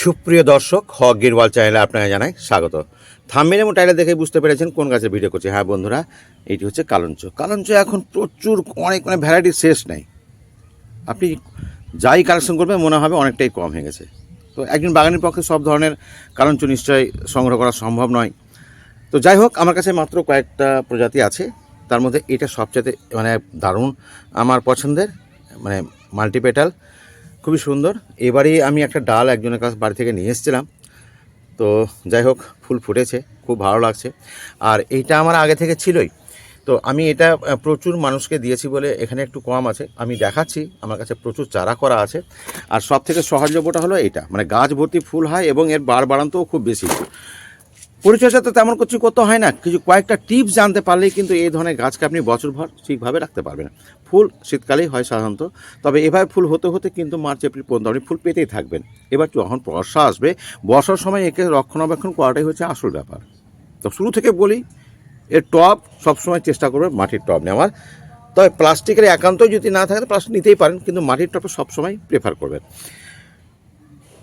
সুপ্রিয় দর্শক হক গিরওয়াল চ্যানেলে আপনাকে জানাই স্বাগত। থাম্বেল এবং টাইলে দেখে বুঝতে পেরেছেন কোন গাছের ভিডিও করছি। হ্যাঁ বন্ধুরা, এটি হচ্ছে কালঞ্চ। কালঞ্চ এখন প্রচুর, অনেক অনেক ভ্যারাইটি শেষ নাই। আপনি যাই কালেকশন করবেন, মনে হবে অনেকটাই কম হয়ে গেছে। তো একজন বাগানের পক্ষে সব ধরনের কালঞ্চ নিশ্চয়ই সংগ্রহ করা সম্ভব নয়। তো যাই হোক, আমার কাছে মাত্র কয়েকটা প্রজাতি আছে। তার মধ্যে এটা সবচেয়ে মানে দারুণ, আমার পছন্দের মানে মাল্টিপেটাল খুবই সুন্দর। এবারে আমি একটা ডাল একজনের কাছ বাড়ি থেকে নিয়ে এসেছিলাম। তো যাই হোক, ফুল ফুটেছে, খুব ভালো লাগছে। আর এইটা আমার আগে থেকে ছিলই। তো আমি এটা প্রচুর মানুষকে দিয়েছি বলে এখানে একটু কম আছে। আমি দেখাচ্ছি, আমার কাছে প্রচুর চারা করা আছে। আর সব থেকে সহজলভ্যটা হলো এইটা মানে গাছ ভর্তি ফুল হয় এবং এর বার বাড়ান্তও খুব বেশি। পরিচর্যা তো তেমন কিছু করতে হয় না। কিছু কয়েকটা টিপস জানতে পারলেই কিন্তু এই ধরনের গাছকে আপনি বছরভর ঠিকভাবে রাখতে পারবেন। ফুল শীতকালেই হয় সাধারণত। তবে এভাবে ফুল হতে হতে কিন্তু মার্চ, এপ্রিল পর্যন্ত আপনি ফুল পেতেই থাকবেন। এবার যখন বর্ষা আসবে, বর্ষার সময় একে রক্ষণাবেক্ষণ করাটাই হচ্ছে আসল ব্যাপার। তো শুরু থেকে বলি, এর টব সবসময় চেষ্টা করবে মাটির টব নেওয়ার। তবে প্লাস্টিকের একান্তই যদি না থাকে প্লাস্টিক নিতেই পারেন, কিন্তু মাটির টবে সবসময় প্রেফার করবেন।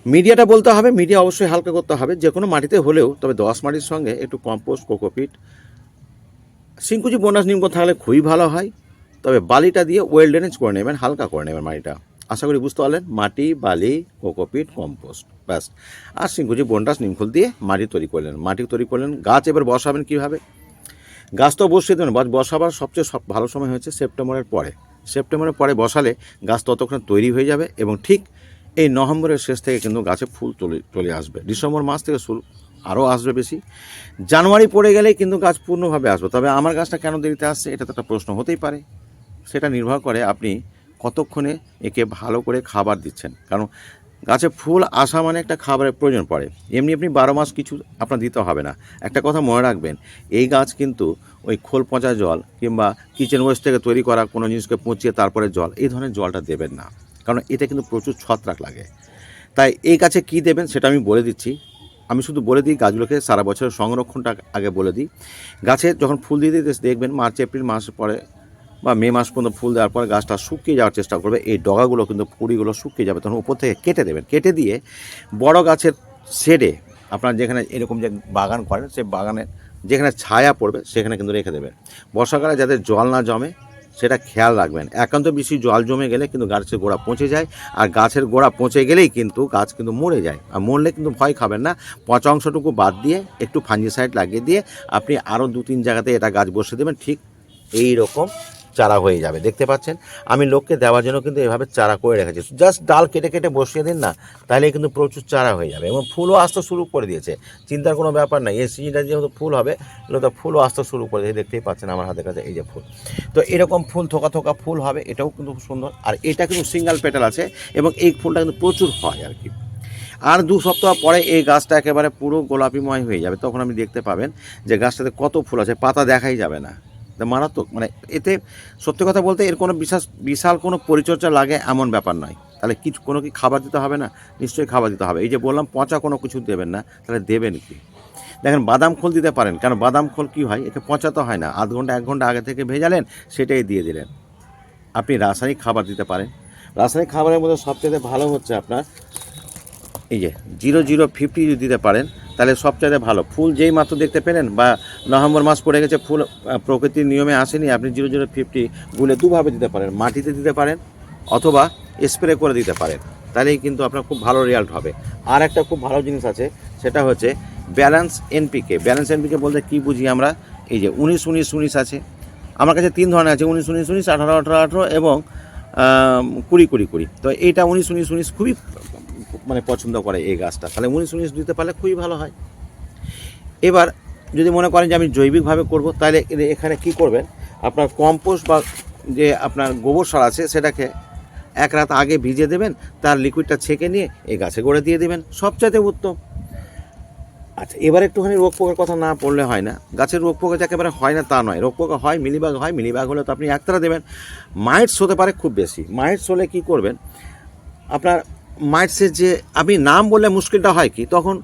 মিডিয়াটা বলতে হবে, মিডিয়া অবশ্যই হালকা করতে হবে, যে কোনো মাটিতে হলেও, তবে দশ মাটির সঙ্গে একটু কম্পোস্ট কোকোপিট সিঙ্কুচি বোনাস, নিমকো থাকলে খুবই ভালো হয়, তবে বালিটা দিয়ে ওয়েল ড্রেনেজ করে নেবেন, হালকা করে নেবেন মাটিটা। আশা করি বুঝতে পারলেন, মাটি, বালি কোকোপিট কম্পোস্ট ব্যাস। আর সিঙ্কুচি বনডাস নিমখোল দিয়ে মাটি তৈরি করলেন, মাটি তৈরি করলেন, গাছ এবার বসাবেন কীভাবে? গাছ তো বসিয়ে দেবেন, গাছ বসাবার সবচেয়ে সব ভালো সময় হচ্ছে সেপ্টেম্বরের পরে। সেপ্টেম্বরের পরে বসালে গাছ ততক্ষণ তৈরি হয়ে যাবে এবং ঠিক এই নভেম্বরের শেষ থেকে কিন্তু গাছে ফুল চলে চলে আসবে। ডিসেম্বর মাস থেকে ফুল আরও আসবে বেশি। জানুয়ারি পড়ে গেলেই কিন্তু গাছ পূর্ণভাবে আসবে। তবে আমার গাছটা কেন দেরিতে আসছে, এটা তো একটা প্রশ্ন হতেই পারে। সেটা নির্ভর করে আপনি কতক্ষণে একে ভালো করে খাবার দিচ্ছেন। কারণ গাছে ফুল আসা মানে একটা খাবারের প্রয়োজন পড়ে। এমনি আপনি বারো মাস কিছু আপনার দিতে হবে না। একটা কথা মনে রাখবেন, এই গাছ কিন্তু ওই খোল পচা জল কিংবা কিচেন ওয়েস্ট থেকে তৈরি করা কোনো জিনিসকে পচিয়ে তারপরে জল, এই ধরনের জলটা দেবেন না। কারণ এতে কিন্তু প্রচুর ছত্রাক লাগে। তাই এই গাছে কি দেবেন সেটা আমি বলে দিচ্ছি। আমি শুধু বলে দিই, গাছগুলোকে সারা বছরের সংরক্ষণটা আগে বলে দিই। গাছে যখন ফুল দিয়ে দিতে দেখবেন, মার্চ, এপ্রিল মাস পরে বা মে মাস পর্যন্ত ফুল দেওয়ার পরে গাছটা শুকিয়ে যাওয়ার চেষ্টা করবে। এই ডগাগুলো কিন্তু কুড়িগুলো শুকিয়ে যাবে, তখন উপর থেকে কেটে দেবেন। কেটে দিয়ে বড় গাছের শেডে আপনার যেখানে এরকম যে বাগান করেন সেই বাগানের যেখানে ছায়া পড়বে, সেখানে কিন্তু রেখে দেবেন। বর্ষাকালে যাতে জল না জমে সেটা খেয়াল রাখবেন। একান্ত বেশি জল জমে গেলে কিন্তু গাছের গোড়া পচে যায়, আর গাছের গোড়া পচে গেলেই কিন্তু গাছ কিন্তু মরে যায়। আর মরলে কিন্তু ভয় খাবেন না। পচা অংশটুকু বাদ দিয়ে একটু ফাঞ্জিসাইড লাগিয়ে দিয়ে আপনি আরও দু তিন জায়গাতে এটা গাছ বসে দেবেন, ঠিক এই রকম চারা হয়ে যাবে। দেখতে পাচ্ছেন? আমি লোককে দেওয়ার জন্য কিন্তু এভাবে চারা করে রেখেছি। জাস্ট ডাল কেটে কেটে বসিয়ে দিন না তাহলে কিন্তু প্রচুর চারা হয়ে যাবে এবং ফুলও আসতে শুরু করে দিয়েছে। চিন্তার কোনো ব্যাপার নাই। এই সিজনটা যেহেতু ফুল হবে লোকটা ফুলও আসতে শুরু করে দিয়েছে। দেখতেই পাচ্ছেন আমার হাতের কাছে এই যে ফুল। তো এরকম ফুল, থোকা থোকা ফুল হবে, এটাও কিন্তু সুন্দর। আর এটা কিন্তু সিঙ্গেল পেটাল আছে এবং এই ফুলটা কিন্তু প্রচুর হয় আর কি। আর দু সপ্তাহ পরে এই গাছটা একেবারে পুরো গোলাপিময় হয়ে যাবে। তখন আপনি দেখতে পাবেন যে গাছটাতে কত ফুল আছে, পাতা দেখাই যাবে না। তা মারাত্মক। মানে এতে সত্যি কথা বলতে এর কোনো বিশাল বিশাল কোনো পরিচর্যা লাগে এমন ব্যাপার নয়। তাহলে কিছু, কোনো কি খাবার দিতে হবে না? নিশ্চয়ই খাবার দিতে হবে। এই যে বললাম, পচা কোনো কিছু দেবেন না, তাহলে দেবেন কি? দেখেন, বাদাম খোল দিতে পারেন। কারণ বাদাম খোল কী হয়? একে পচাতে হয় না। আধ ঘণ্টা, এক ঘণ্টা আগে থেকে ভেজালেন, সেটাই দিয়ে দিলেন। আপনি রাসায়নিক খাবার দিতে পারেন। রাসায়নিক খাবারের মধ্যে সবচেয়ে ভালো হচ্ছে আপনার, এই যে, জিরো জিরো ফিফটি যদি দিতে পারেন তাহলে সবচাইতে ভালো। ফুল যেই মাত্র দেখতে পেলেন বা নভেম্বর মাস পড়ে গেছে, ফুল প্রকৃতির নিয়মে আসেনি, আপনি জিরো জিরো ফিফটি গুলে দুভাবে দিতে পারেন, মাটিতে দিতে পারেন অথবা স্প্রে করে দিতে পারেন। তাহলেই কিন্তু আপনার খুব ভালো রেজাল্ট হবে। আর একটা খুব ভালো জিনিস আছে, সেটা হচ্ছে ব্যালেন্স এনপিকে ব্যালেন্স এনপিকে বলতে কী বুঝি আমরা? এই যে উনিশ উনিশ উনিশ আছে। আমার কাছে তিন ধরনের আছে, উনিশ উনিশ উনিশ, আঠারো আঠারো আঠারো এবং কুড়ি কুড়ি কুড়ি। তো এইটা উনিশ উনিশ উনিশ খুবই মানে পছন্দ করে এই গাছটা। তাহলে উনিশ উনিশ দিতে পারলে খুবই ভালো হয়। এবার যদি মনে করেন যে আমি জৈবিকভাবে করব, তাহলে এখানে কি করবেন? আপনার কম্পোস্ট বা যে আপনার গোবর সার আছে, সেটাকে এক রাত আগে ভিজে দেবেন, তার লিকুইডটা ছেঁকে নিয়ে এই গাছে গোড়ে দিয়ে দেবেন। সবচাইতে উত্তম। আচ্ছা এবার একটুখানি রোগ পোকার কথা না পড়লে হয় না। গাছের রোগ পোকা যে একেবারে হয় না, তা নয়। রোগ পোকা হয়, মিলিবাগ হয়, মিলিবাগ হলে তো আপনি একতারা দেবেন। মাইটস হতে পারে খুব বেশি। মাইটস হলে কি করবেন? আপনার মাইটসের যে আপনি নাম বললে মুশকিলটা হয় কি? তখন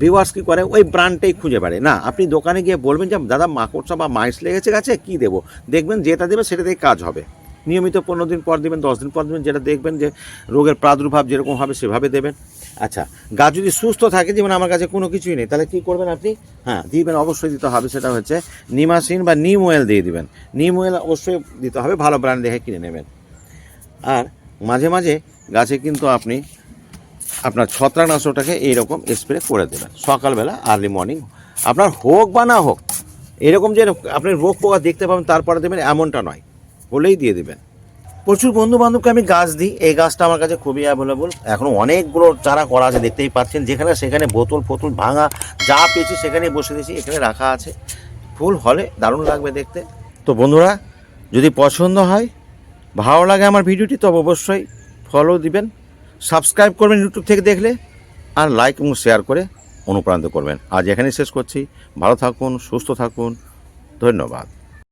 ভিউয়ার্স কী করে? ওই ব্র্যান্ডটাই খুঁজে পারে না, আপনি দোকানে গিয়ে বলবেন যে, দাদা মাকড়সা বা মাইটস লেগেছে গাছে কী দেবো? দেখবেন যেটা দেবে সেটাতেই কাজ হবে। নিয়মিত পনেরো দিন পর দেবেন, দশ দিন পর দেবেন, যেটা দেখবেন যে, রোগের প্রাদুর্ভাব যেরকম হবে সেভাবে দেবেন। আচ্ছা গাছ যদি সুস্থ থাকে, যেমন আমার কাছে কোনো কিছুই নেই, তাহলে কী করবেন আপনি? হ্যাঁ দিবেন, অবশ্যই দিতে হবে, সেটা হচ্ছে নিমাসিন বা নিম অয়েল দিয়ে দিবেন। নিম অয়েল অবশ্যই দিতে হবে, ভালো ব্র্যান্ড দেখে কিনে নেবেন। আর মাঝে মাঝে গাছে কিন্তু আপনি আপনার ছত্রাকনাশকটাকে এইরকম স্প্রে করে দেবেন। সকালবেলা আর্লি মর্নিং আপনার হোক বা না হোক, এরকম যে আপনি রোগ পোকা দেখতে পাবেন, তারপরে দেবেন, এমনটা নয়, হলেই দিয়ে দেবেন। প্রচুর বন্ধু বান্ধবকে আমি গাছ দিই, এই গাছটা আমার কাছে খুবই অ্যাভেলেবল এখন অনেকগুলো চারা করা আছে, দেখতেই পাচ্ছেন, যেখানে সেখানে বোতল ফোতল ভাঙা, যা পেয়েছি সেখানেই বসে দিয়েছি, এখানে রাখা আছে। ফুল হলে দারুণ লাগবে দেখতে। তো বন্ধুরা, যদি পছন্দ হয়, ভালো লাগে আমার ভিডিওটি, তবে অবশ্যই ফলো দিবেন, সাবস্ক্রাইব করবেন ইউটিউব থেকে দেখলে, আর লাইক এবং শেয়ার করে অনুপ্রাণিত করবেন। আজ এখানেই শেষ করছি। ভালো থাকুন, সুস্থ থাকুন। ধন্যবাদ।